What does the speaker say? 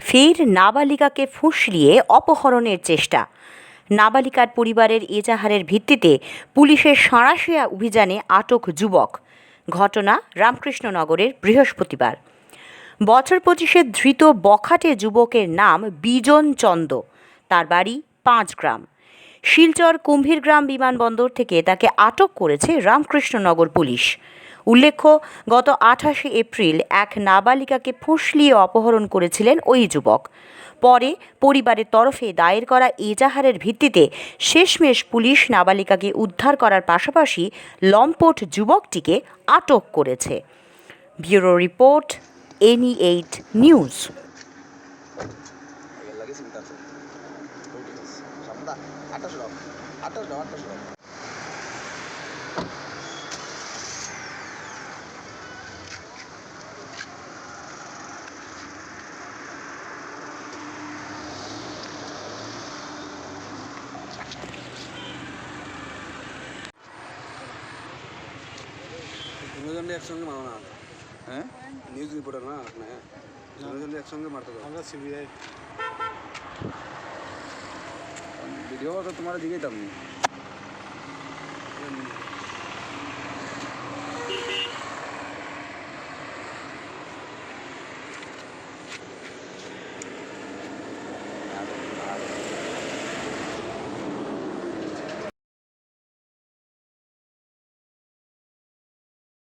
ফের নাবালিকাকে ফুঁসলিয়ে অপহরণের চেষ্টা। নাবালিকার পরিবারের এজাহারের ভিত্তিতে পুলিশের সাঁড়াশিয়া অভিযানে আটক যুবক। ঘটনা রামকৃষ্ণনগরের বৃহস্পতিবার। বছর পঁচিশের ধৃত বখাটে যুবকের নাম বিজন চন্দ। তার বাড়ি পাঁচ গ্রাম। শিলচর কুম্ভীরগ্রাম বিমানবন্দর থেকে তাকে আটক করেছে রামকৃষ্ণনগর পুলিশ। উল্লেখ্য, গত আঠাশে এপ্রিল এক নাবালিকাকে ফুঁসলিয়ে অপহরণ করেছিলেন ওই যুবক। পরে পরিবারের তরফে দায়ের করা এজাহারের ভিত্তিতে শেষমেশ পুলিশ নাবালিকাকে উদ্ধার করার পাশাপাশি লম্পট যুবকটিকে আটক করেছে। Bureau report, any eight news. লাগে চিন্তা আছে ঠিক আছে সামদা আঠাশ দাও আঠাশ দাও আঠাশ দাও দুজনে একসঙ্গে মারো না হ্যাঁ নিউজ রিপোর্টার না আপনি দুজনে একসঙ্গে মারতে পারো আমরা সিবিআই তো তোমার দিকেই দাম দুজন মিলে।